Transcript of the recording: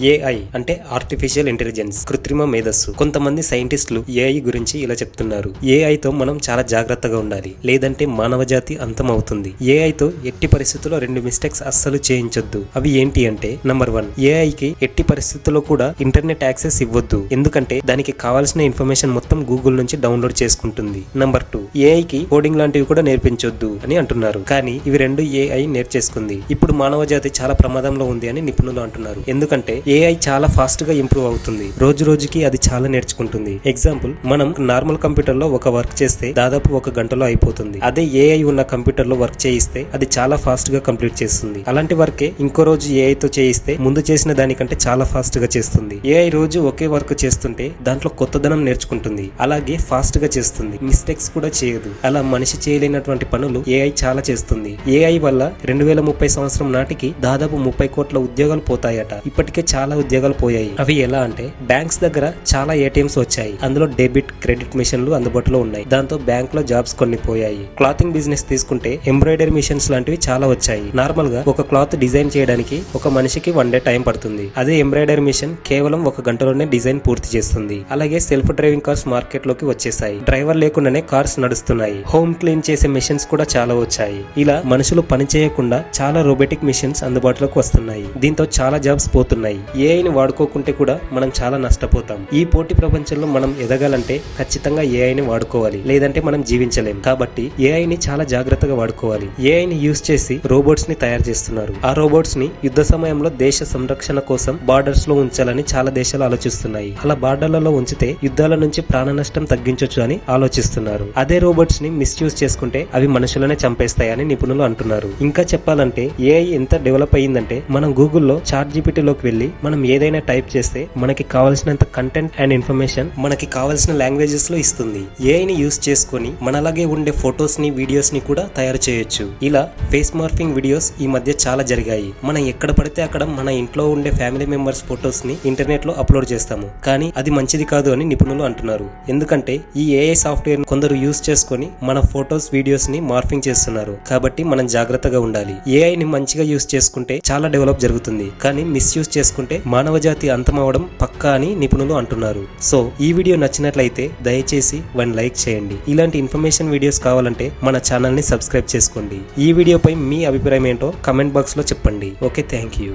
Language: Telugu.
ఏఐ అంటే ఆర్టిఫిషియల్ ఇంటెలిజెన్స్ కృత్రిమ మేధస్సు. కొంతమంది సైంటిస్టులు ఏఐ గురించి ఇలా చెప్తున్నారు. ఏఐతో మనం చాలా జాగ్రత్తగా ఉండాలి. లేదంటే మానవ జాతి అంతమవుతుంది. అవుతుంది ఏఐతో ఎట్టి పరిస్థితుల్లో రెండు మిస్టేక్స్ అస్సలు చేయించొద్దు. అవి ఏంటి అంటే నంబర్ వన్ ఏఐకి ఎట్టి పరిస్థితుల్లో కూడా ఇంటర్నెట్ యాక్సెస్ ఇవ్వద్దు. ఎందుకంటే దానికి కావాల్సిన ఇన్ఫర్మేషన్ మొత్తం గూగుల్ నుంచి డౌన్లోడ్ చేసుకుంటుంది. నంబర్ టూ ఏఐకి కోడింగ్ లాంటివి కూడా నేర్పించొద్దు అని అంటున్నారు. కానీ ఇవి రెండు ఏఐ నేర్చేసుకుంది. ఇప్పుడు మానవ జాతి చాలా ప్రమాదంలో ఉంది అని నిపుణులు అంటున్నారు. ఎందుకంటే ఏఐ చాలా ఫాస్ట్గా ఇంప్రూవ్ అవుతుంది. రోజు రోజుకి అది చాలా నేర్చుకుంటుంది. ఎగ్జాంపుల్ మనం నార్మల్ కంప్యూటర్లో ఒక వర్క్ చేస్తే దాదాపు ఒక గంటలో అయిపోతుంది. అదే ఏఐ ఉన్న కంప్యూటర్లో వర్క్ చేయిస్తే అది చాలా ఫాస్ట్గా కంప్లీట్ చేస్తుంది. అలాంటి వర్కే ఇంకో రోజు ఏఐ తో చేయిస్తే ముందు చేసిన దానికంటే చాలా ఫాస్ట్గా చేస్తుంది. ఏఐ రోజు ఒకే వర్క్ చేస్తుంటే దాంట్లో కొత్తదనం నేర్చుకుంటుంది. అలాగే ఫాస్ట్గా చేస్తుంది. మిస్టేక్స్ కూడా చేయదు. అలా మనిషి చేయలేనటువంటి పనులు ఏఐ చాలా చేస్తుంది. ఏఐ వల్ల రెండు వేల ముప్పై సంవత్సరం నాటికి దాదాపు ముప్పై కోట్ల ఉద్యోగాలు పోతాయట. ఇప్పటికే చాలా ఉద్యోగాలు పోయాయి. అవి ఎలా అంటే బ్యాంక్స్ దగ్గర చాలా ఏటీఎంస్ వచ్చాయి. అందులో డెబిట్ క్రెడిట్ మిషన్లు అందుబాటులో ఉన్నాయి. దాంతో బ్యాంక్లో జాబ్స్ కొన్ని పోయాయి. క్లాతింగ్ బిజినెస్ తీసుకుంటే ఎంబ్రాయిడరీ మిషన్స్ లాంటివి చాలా వచ్చాయి. నార్మల్గా ఒక క్లాత్ డిజైన్ చేయడానికి ఒక మనిషికి వన్ డే టైం పడుతుంది. అదే ఎంబ్రాయిడరీ మిషన్ కేవలం ఒక గంటలోనే డిజైన్ పూర్తి చేస్తుంది. అలాగే సెల్ఫ్ డ్రైవింగ్ కార్స్ మార్కెట్లోకి వచ్చేసాయి. డ్రైవర్ లేకుండానే కార్స్ నడుస్తున్నాయి. హోమ్ క్లీన్ చేసే మిషన్స్ కూడా చాలా వచ్చాయి. ఇలా మనుషులు పని చేయకుండా చాలా రోబోటిక్ మిషన్స్ అందుబాటులోకి వస్తున్నాయి. దీంతో చాలా జాబ్స్ పోతున్నాయి. ఏఐని వాడుకోకుంటే కూడా మనం చాలా నష్టపోతాం. ఈ పోటీ ప్రపంచంలో మనం ఎదగాలంటే ఖచ్చితంగా ఏఐని వాడుకోవాలి. లేదంటే మనం జీవించలేం. కాబట్టి ఏఐని చాలా జాగ్రత్తగా వాడుకోవాలి. ఏఐని యూజ్ చేసి రోబోట్స్ని తయారు చేస్తున్నారు. ఆ రోబోట్స్ని యుద్ధ సమయంలో దేశ సంరక్షణ కోసం బార్డర్స్లో ఉంచాలని చాలా దేశాలు ఆలోచిస్తున్నాయి. అలా బార్డర్లలో ఉంచితే యుద్ధాల నుంచి ప్రాణ నష్టం తగ్గించొచ్చు అని ఆలోచిస్తున్నారు. అదే రోబోట్స్ని మిస్యూజ్ చేసుకుంటే అవి మనుషులనే చంపేస్తాయని నిపుణులు అంటున్నారు. ఇంకా చెప్పాలంటే ఏఐ ఎంత డెవలప్ అయ్యిందంటే మనం గూగుల్లో చార్ట్ జీపీటీలోకి వెళ్ళి మనం ఏదైనా టైప్ చేస్తే మనకి కావాల్సినంత కంటెంట్ అండ్ ఇన్ఫర్మేషన్ మనకి కావాల్సిన లాంగ్వేజెస్లో ఇస్తుంది. ఏఐని యూస్ చేసుకొని మనలాగే ఉండే ఫొటోస్ని వీడియోస్ని కూడా తయారు చేయొచ్చు. ఇలా ఫేస్ మార్ఫింగ్ వీడియోస్ ఈ మధ్య చాలా జరిగాయి. మనం ఎక్కడ పడితే అక్కడ మన ఇంట్లో ఉండే ఫ్యామిలీ మెంబర్స్ ఫొటోస్ని ఇంటర్నెట్లో అప్లోడ్ చేస్తాము. కానీ అది మంచిది కాదు అని నిపుణులు అంటున్నారు. ఎందుకంటే ఈ ఏఐ సాఫ్ట్వేర్ కొందరు యూస్ చేసుకొని మన ఫొటోస్ వీడియోస్ని మార్ఫింగ్ చేస్తున్నారు. కాబట్టి మనం జాగ్రత్తగా ఉండాలి. ఏఐ ని మంచిగా యూస్ చేసుకుంటే చాలా డెవలప్ జరుగుతుంది. కానీ మిస్యూజ్ చేసుకుంటే మానవ జాతి అంతమవడం పక్కా అని నిపుణులు అంటున్నారు. సో ఈ వీడియో నచ్చినట్లయితే దయచేసి వన్ లైక్ చేయండి. ఇలాంటి ఇన్ఫర్మేషన్ వీడియోస్ కావాలంటే మన ఛానల్ని సబ్స్క్రైబ్ చేసుకోండి. ఈ వీడియోపై మీ అభిప్రాయం ఏంటో కమెంట్ బాక్స్లో చెప్పండి. Okay thank you.